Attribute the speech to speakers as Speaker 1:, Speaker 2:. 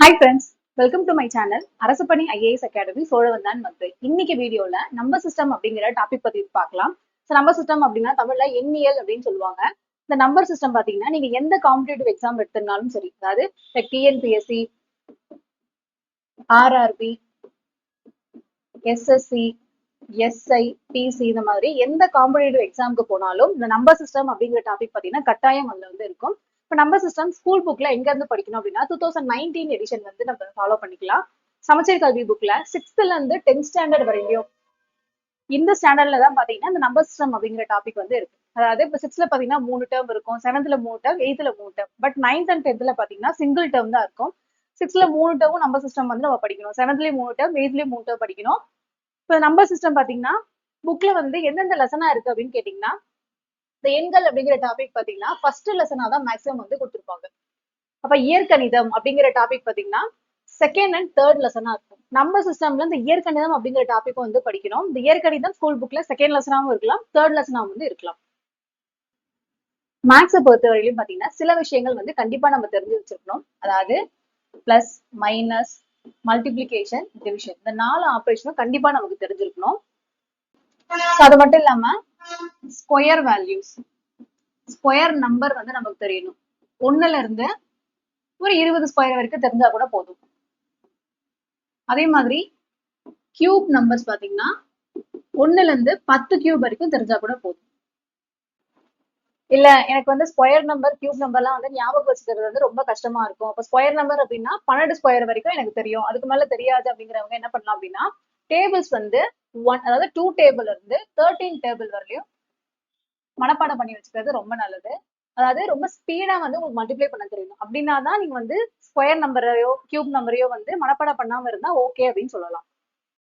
Speaker 1: Hi friends welcome to my channel அரசு பணி IAS academy Cholavandan Madurai இன்னைக்கு வீடியோல நம்பர் சிஸ்டம் அப்படிங்கிற டாபிக் பத்தி பார்க்கலாம். ஸோ நம்பர் சிஸ்டம் அப்படின்னா தமிழ்ல எண்ணியல் அப்படின்னு சொல்லுவாங்க. இந்த நம்பர் சிஸ்டம் பாத்தீங்கன்னா நீங்க எந்த காம்படிட்டிவ் எக்ஸாம் எடுத்திருந்தாலும் சரி அதாவது TNPSC RRB SSC SI PC இந்த மாதிரி எந்த காம்படிட்டிவ் எக்ஸாமுக்கு போனாலும் இந்த நம்பர் சிஸ்டம் அப்படிங்கிற டாபிக் பாத்தீங்கன்னா கட்டாயம் அதுல வந்து இருக்கும். இப்போ நம்பர் சிஸ்டம் ஸ்கூல் புக்ல எங்க இருந்து படிக்கணும் அப்படின்னா டூ தௌசண்ட் நைன்டீன் எடிஷன் வந்து நம்ம ஃபாலோ பண்ணிக்கலாம். சமச்சீர் கல்வி புக்ல சிக்ஸ்த்ல இருந்து டென்த் ஸ்டாண்டர்ட் வரையிலும் இந்த ஸ்டாண்டர்ட்ல தான் பாத்தீங்கன்னா இந்த நம்பர் சிஸ்டம் அப்படிங்கிற டாபிக் வந்து இருக்கு. அதாவது இப்போ சிக்ஸ்த்ல பாத்தீங்கன்னா மூணு டேர்ம் இருக்கும் செவன்த்ல மூணு டேர்ம் எயித்துல மூணு டேர்ம் பட் நைன்த் அண்ட் டென்த்ல பாத்தீங்கன்னா சிங்கிள் டேர்ம் தான் இருக்கும். சிக்ஸ்த்ல மூணு டேர்மும் நம்பர் சிஸ்டம் வந்து நம்ம படிக்கணும். செவன்த்லயும் மூணு டேர்ம் எயித்லயும் மூணு டேர்ம் படிக்கணும். இப்போ நம்பர் சிஸ்டம் பாத்தீங்கன்னா புக்ல வந்து எந்தெந்த லெசனா இருக்கு அப்படின்னு கேட்டீங்கன்னா இந்த எண்கள் அப்படிங்கிற டாபிக் பாத்தீங்கன்னா ஃபர்ஸ்ட் லெசனா தான் மேக்ஸிமம் வந்து கொடுத்துருப்பாங்க. அப்ப இயற்கணிதம் அப்படிங்கிற டாபிக் பாத்தீங்கன்னா செகண்ட் அண்ட் தேர்ட் லெசனா இருக்கும். நம்ம சிஸ்டம்ல இந்த இயற்கணிதம் அப்படிங்கிற டாபிக்கும் வந்து படிக்கணும் இந்த இயற்கணிதம் ஸ்கூல் புக்ல செகண்ட் லெசனாவும் இருக்கலாம் தேர்ட் லெசனாவும் வந்து இருக்கலாம். மேக்ஸை பொறுத்தவரையிலும் பாத்தீங்கன்னா சில விஷயங்கள் வந்து கண்டிப்பா நம்ம தெரிஞ்சு வச்சிருக்கணும். அதாவது பிளஸ் மைனஸ் மல்டிபிளிகேஷன் டிவிஷன் இந்த நாலு ஆப்ரேஷனும் கண்டிப்பா நமக்கு தெரிஞ்சிருக்கணும். அது மட்டும் இல்லாம ஸ்கொயர் வேல்யூஸ் ஸ்கொயர் நம்பர் வந்து நமக்கு தெரியணும். ஒன்னுல இருந்து ஒரு இருபது ஸ்கொயர் வரைக்கும் தெரிஞ்சா கூட போதும். அதே மாதிரி கியூப் நம்பர்ஸ் பாத்தீங்கன்னா ஒன்னுல இருந்து பத்து கியூப் வரைக்கும் தெரிஞ்சா கூட போதும். இல்ல எனக்கு வந்து ஸ்கொயர் நம்பர் கியூப் நம்பர்லாம் வந்து ஞாபகம் வச்சுக்கிறது வந்து ரொம்ப கஷ்டமா இருக்கும். அப்ப ஸ்கொயர் நம்பர் அப்படின்னா பன்னெண்டு ஸ்கொயர் வரைக்கும் எனக்கு தெரியும். அதுக்கு மேல தெரியாது அப்படிங்கிறவங்க என்ன பண்ணலாம் அப்படின்னா டேபிள்ஸ் வந்து ஒன் அதாவது டூ டேபிள் இருந்து தேர்ட்டீன் டேபிள் வரலையும் மனப்பாடம் பண்ணி வச்சுக்கிறது ரொம்ப நல்லது. அதாவது ரொம்ப ஸ்பீடா வந்து உங்களுக்கு மல்டிப்ளை பண்ண தெரியணும் அப்படின்னா தான் நீங்க வந்து ஸ்கொயர் நம்பரையோ கியூப் நம்பரையோ வந்து மனப்பாடம் பண்ணாம இருந்தா ஓகே அப்படின்னு சொல்லலாம்.